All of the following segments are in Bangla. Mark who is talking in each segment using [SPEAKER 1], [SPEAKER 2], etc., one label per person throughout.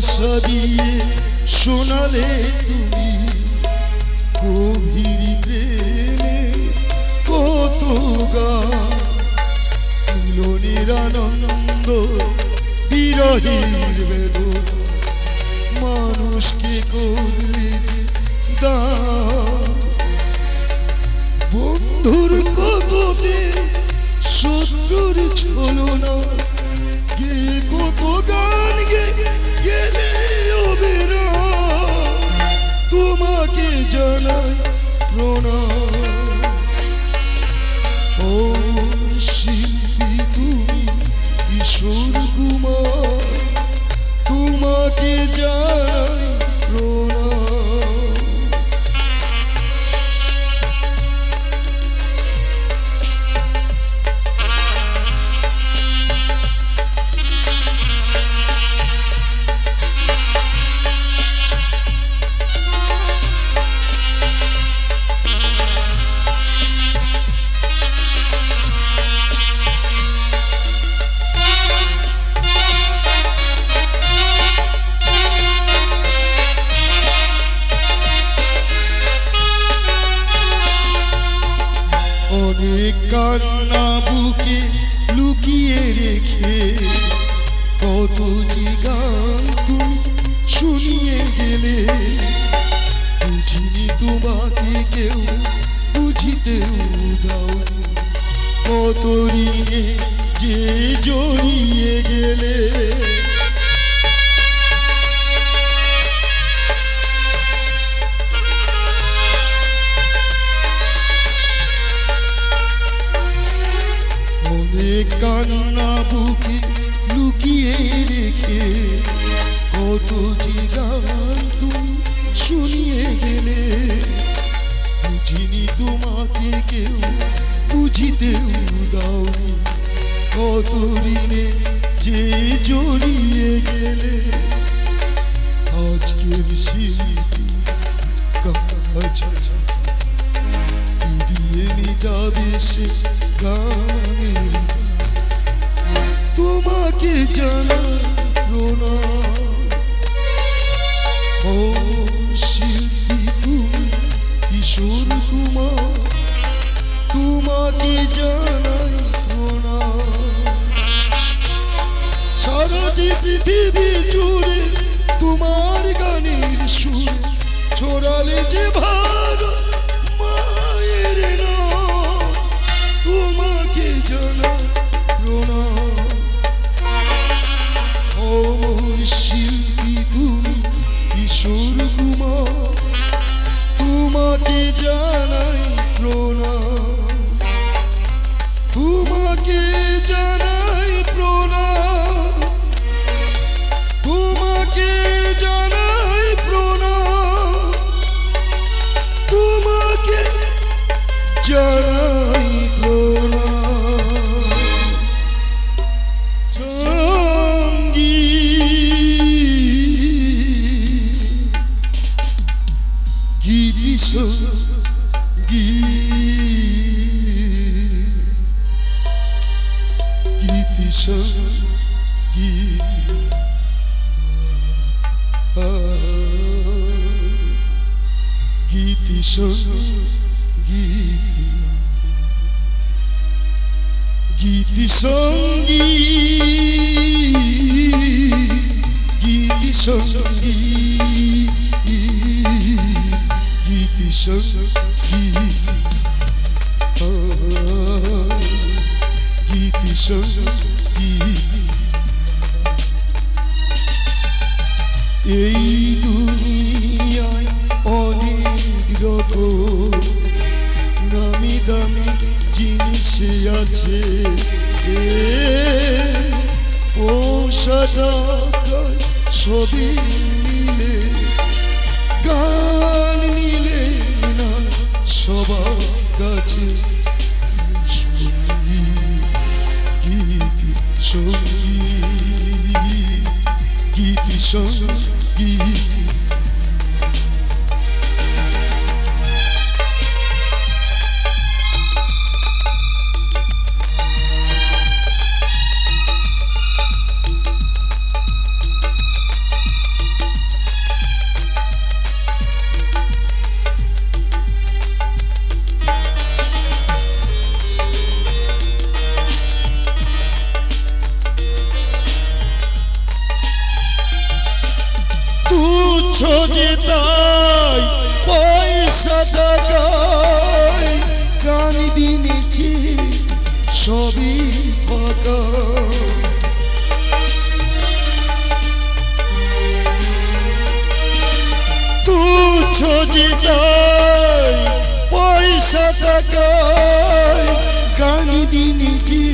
[SPEAKER 1] ছবি অনেক কান্না বুকে লুকিয়ে রেখে কত যে গান তুমি শুনিয়ে গেলে, বুঝিনি তোমাকে কেউ বুঝিতেও দাও। কত ঋণে যে জড়িয়ে গেলে কান্না বুকে লুকিয়ে রেখে, কত যে গান তুমি শুনিয়ে গেলে। বুঝিনি তোমাকে কেউ বুঝিতেও দাও কত ঋণে যে জড়িয়ে গেলে। আজকের শিল্পী কাজ দিয়ে নিতাবে সে গানের should তোমাকে সংগীত গীতি সংগীত গীতি সংগীত। কাছে টাকায় গান বিনেছি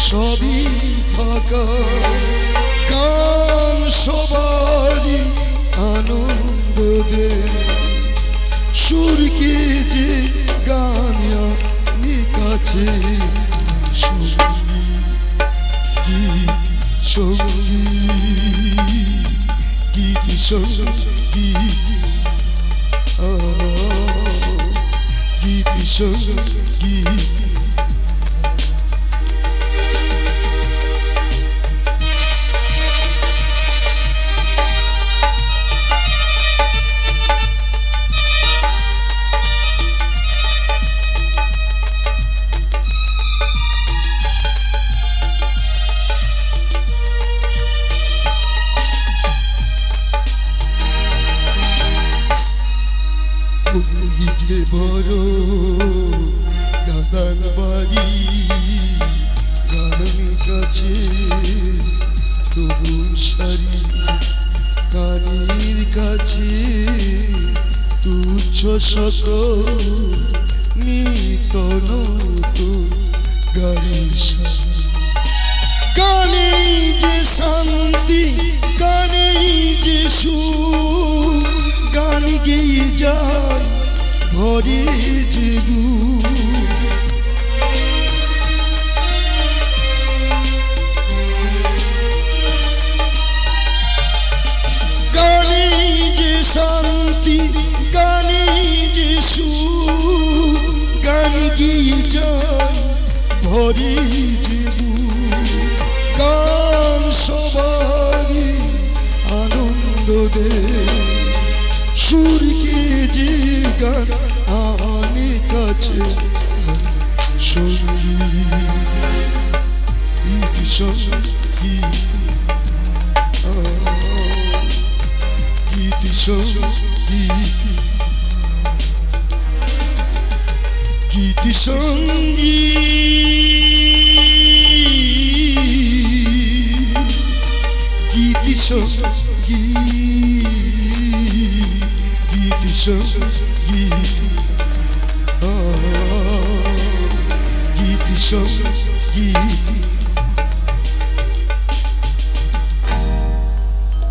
[SPEAKER 1] সবই গান সবারই আনন্দ সুরকে যে গান কাছে সঙ্গী গীত গীত তুচ্ছ নিত নতুন গাড়ির গানে যে শান্তি গানে যে সুখ গান গেয়ে যায় ঘরে যে দুঃখ যায় ভরে গান সবারই আনন্দ দে। সুরকে যে গান আনে কাছে সঙ্গী। গীত সংগীত গীত সংগীত সঙ্গী। কি দিশঙ্গী কি দিশঙ্গী